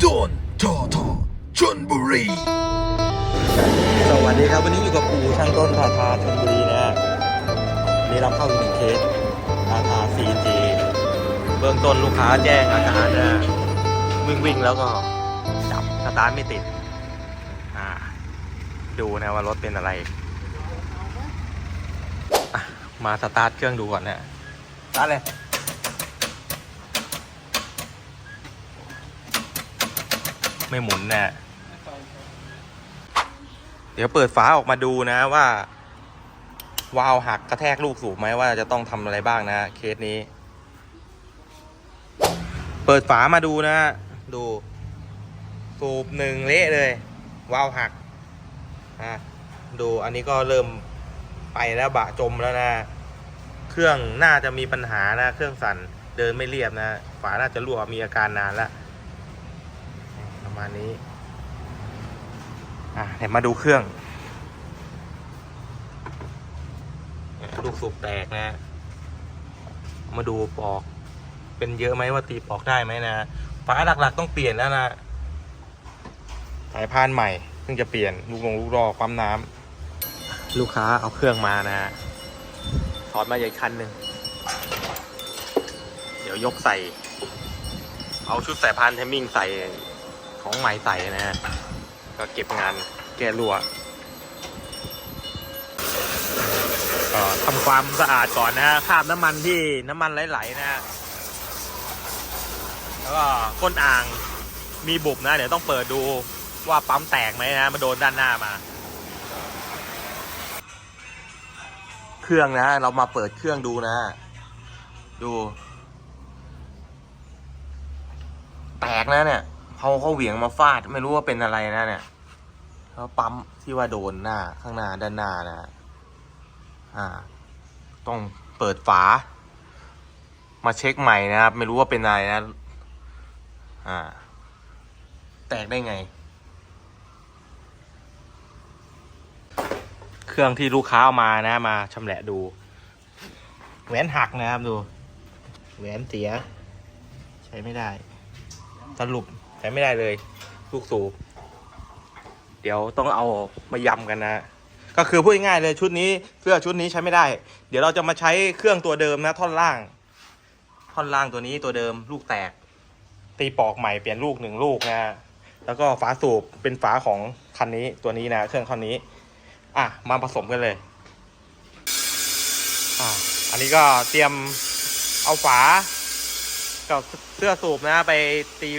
โดนทอทอชนบุรี สวัสดีครับ วันนี้อยู่กับปูช่างต้นทาทาชลบุรีนะฮะวันนี่รับเข้าอีกหนึ่งเคสทาทา CNG เบื้องต้นลูกค้าแจ้งอาการนะวิ่งวิ่งแล้วก็จับสตาร์ทไม่ติด อ่า ดูนะว่ารถเป็นอะไรอะมาสตาร์ทเครื่องดูก่อนนะสตาร์ทเลย ไม่หมุนนะเดี๋ยวเปิดฝาออกมาดูนะว่า วาล์วหักกระแทกลูกสูบไหมว่าจะต้องทำอะไรบ้างนะเคสนี้ เปิดฝามาดูนะ ดูสูบหนึ่งเละเลย วาล์วหักอะดูอันนี้ก็เริ่มไปแล้วบะจมแล้วนะ เครื่องน่าจะมีปัญหานะ เครื่องสั่นเดินไม่เรียบนะ ฝาน่าจะรั่วมีอาการนานแล้วประ มาณนี้ อะเดี๋ยวมาดูเครื่อง ลูกสูบแตกนะ มาดูปอก เป็นเยอะไหมว่าตีปอกได้ไหมนะฝาหลักๆต้องเปลี่ยนแล้วนะ สายพานใหม่เพิ่งจะเปลี่ยน ลูกลงลูกรอความน้ำลูกค้าเอาเครื่องมานะถอดมาใหญ่คันหนึ่ง เดี๋ยวยกใส่ เอาชุดสายพานเทมมิ่งใส่ ของใหม่ใส่นะฮะก็เก็บงานแก้รั่วก็ทำความสะอาดก่อนนะฮะคราบน้ำมันที่น้ำมันไหลๆนะฮะแล้วก็ก้นอ่างมีบุบนะ เดี๋ยวต้องเปิดดูว่าปั๊มแตกไหมนะมาโดนด้านหน้ามา เครื่องนะ เรามาเปิดเครื่องดูนะ ดู แตกนะเนี่ย เขาเขาเหวี่ยงมาฟาด ไม่รู้ว่าเป็นอะไรนะเนี่ยแล้วปั๊มที่ว่าโดนหน้าข้างหน้าด้านหน้านะฮะอ่า ต้องเปิดฝา มาเช็คใหม่นะครับ ไม่รู้ว่าเป็นอะไรนะ อ่า แตกได้ไง เครื่องที่ลูกค้าเอามานะ มาชำแหละดู แหวนหักนะครับดู แหวนเสีย ใช้ไม่ได้สรุป ช้ไม่ได้เลย ลูกสูบ เดี๋ยวต้องเอามายำกันนะ ก็คือพูดง่ายเลยชุดนี้เสื้อชุดนี้ใช้ไม่ได้ เดี๋ยวเราจะมาใช้เครื่องตัวเดิมนะท่อนล่าง ท่อนล่างตัวนี้ตัวเดิมลูกแตก ตีปอกใหม่เปลี่ยนลูกหนึ่งลูกนะแล้วก็ฝาสูบเป็นฝาของคันนี้ตัวนี้นะ เครื่องคันนี้ อะมาผสมกันเลย อะอันนี้ก็เตรียมเอาฝากับเสื้อสูบนะไปตี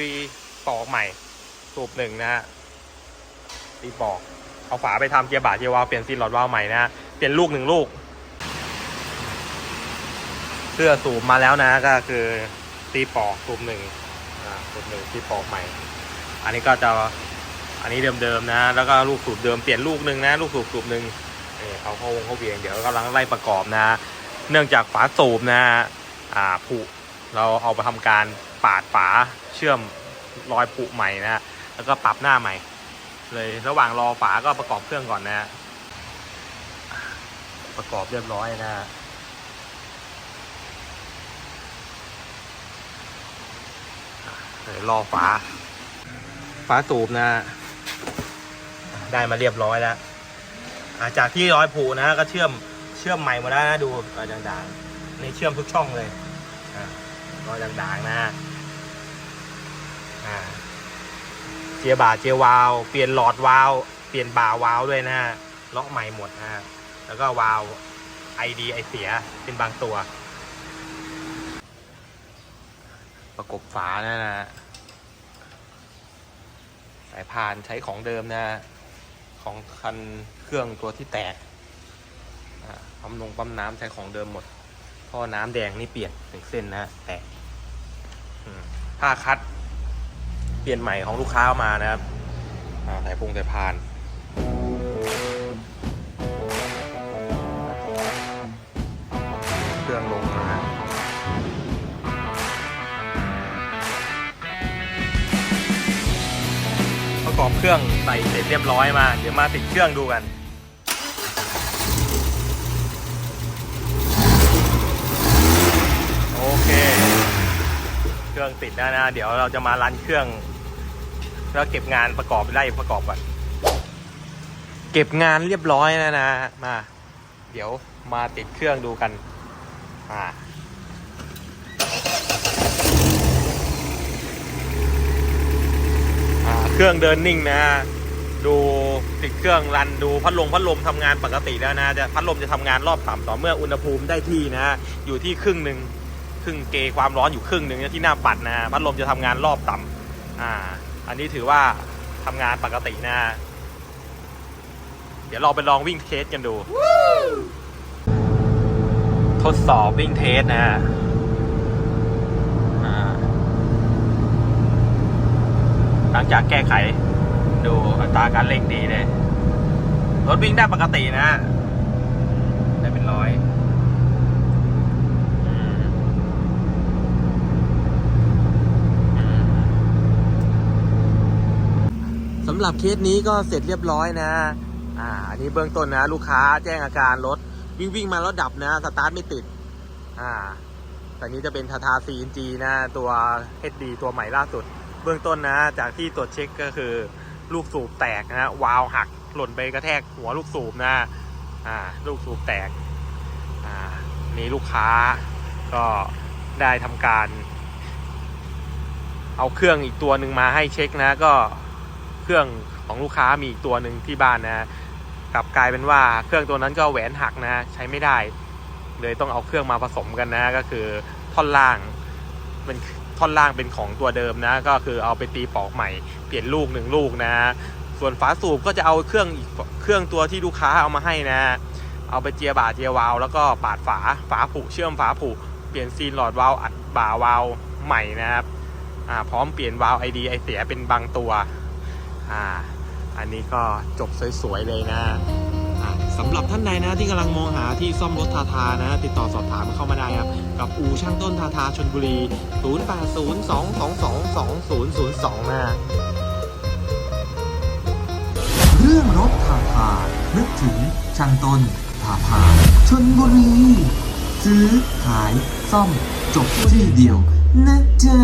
ปอกใหม่ สูบหนึ่งนะฮะตีปอก เอาฝาไปทำเกียร์บาทเกียร์วาล์วเปลี่ยนซีนหลอดวาล์วใหม่นะ เปลี่ยนลูกหนึ่งลูกเสื้อสูบมาแล้วนะก็คือตีปอกสูบหนึ่งอ่าสูบหนึ่งตีปอกใหม่ อันนี้ก็จะอันนี้เดิมๆนะ แล้วก็ลูกสูบเดิมเปลี่ยนลูกหนึ่งนะ ลูกสูบสูบหนึ่งเออเขาเขาวงเขาเวียงเดี๋ยวกำลังไล่ประกอบนะ เนื่องจากฝาสูบนะอ่าผุเราเอาไปทำการปาดฝาเชื่อม รอยผุใหม่นะแล้วก็ปรับหน้าใหม่ เลยระหว่างรอฝาก็ประกอบเครื่องก่อนนะประกอบเรียบร้อยนะเรียรอฝา ฝาสูบนะ ได้มาเรียบร้อยแล้วจากที่รอยผุนะก็เชื่อมเชื่อมใหม่หมดแล้วนะดูรอยด่างๆในเชื่อมทุกช่องเลยรอยด่างๆนะ อ่าเจียร์บาเจียวาว เปลี่ยนหลอดวาว เปลี่ยนบ่าวาวด้วยนะฮะล็อกใหม่หมดนะแล้วก็วาวไอดีไอเสียเป็นบางตัว ประกบฝานะนะสายพานใช้ของเดิมนะ ของคันเครื่องตัวที่แตกปั๊มลงปั๊มน้ำใช้ของเดิมหมดท่อน้ำแดงนี่เปลี่ยนหนึ่งเส้นนะแตกผ้าคัด เปลี่ยนใหม่ของลูกค้ามานะครับอ่าสายพงสายพานเครื่องลงนะฮะประกอบเครื่องใส่เสร็จเรียบร้อยมา เดี๋ยวมาติดเครื่องดูกันโอเค เครื่องติดแล้วนะ เดี๋ยวเราจะมารันเครื่อง แล้วเก็บงานประกอบไล่ประกอบก่อน เก็บงานเรียบร้อยแล้วนะมา เดี๋ยวมาติดเครื่องดูกันอ่าเครื่องเดินนิ่งนะ ดูติดเครื่องรันดูพัดลมพัดลมทำงานปกติแล้วนะจะพัดลมจะทำงานรอบต่ำต่อเมื่ออุณหภูมิได้ที่นะ อยู่ที่ครึ่งหนึ่งครึ่งเกความร้อนอยู่ครึ่งหนึ่งที่หน้าปัดนะพัดลมจะทำงานรอบต่ำอ่า อันนี้ถือว่าทำงานปกตินะเดี๋ยวเราไปลองวิ่งเทสกันดู ทดสอบวิ่งเทสนะฮะหลังจากแก้ไข ดูอัตราการเร่งดีเลย รถวิ่งได้ปกตินะ ได้เป็นร้อยอืมอืมสำ หรับเคสนี้ก็เสร็จเรียบร้อยนะ อ่า อันนี้เบื้องต้นนะ ลูกค้าแจ้งอาการรถวิ่งวิ่งมาแล้วดับนะ สตาร์ทไม่ติด อ่า แต่นี้จะเป็นทาทา CNG นะ ตัว HD ตัวใหม่ล่าสุด เบื้องต้นนะ จากที่ตรวจเช็คก็คือลูกสูบแตกนะวาล์วหักหล่นไปกระแทกหัวลูกสูบนะ อ่า ลูกสูบแตก อ่า นี่ลูกค้าก็ได้ทำการ เอาเครื่องอีกตัวหนึ่งมาให้เช็คนะก็ เครื่องของลูกค้ามีอีกตัวหนึ่งที่บ้านนะกลับกลายเป็นว่าเครื่องตัวนั้นก็แหวนหักนะใช้ไม่ได้ เลยต้องเอาเครื่องมาผสมกันนะก็คือท่อนล่างเป็นท่อนล่างเป็นของตัวเดิมนะ ก็คือเอาไปตีปอกใหม่เปลี่ยนลูกหนึ่งลูกนะ ส่วนฝาสูบก็จะเอาเครื่องอีกเครื่องตัวที่ลูกค้าเอามาให้นะ เอาไปเจียบ่าเจียวาล์วแล้วก็ปาดฝาฝาผุเชื่อมฝาผุเปลี่ยนซีนหลอดวาล์วอัดบ่าวาล์วใหม่นะครับพร้อมเปลี่ยนวาล์วไอดีไอเสียเป็นบางตัว อ่า อันนี้ก็จบสวยๆเลยนะสำหรับท่านใดนะที่กำลังมองหาที่ซ่อมรถทาทานะ ติดต่อสอบถามเข้ามาได้ครับ กับอูช่างต้นทาทาชนบุรี 0802222002นะเรื่องรถทาทานึกถึงช่างต้นทาทาชนบุรี ซื้อขายซ่อมจบที่เดียวนะจ๊ะ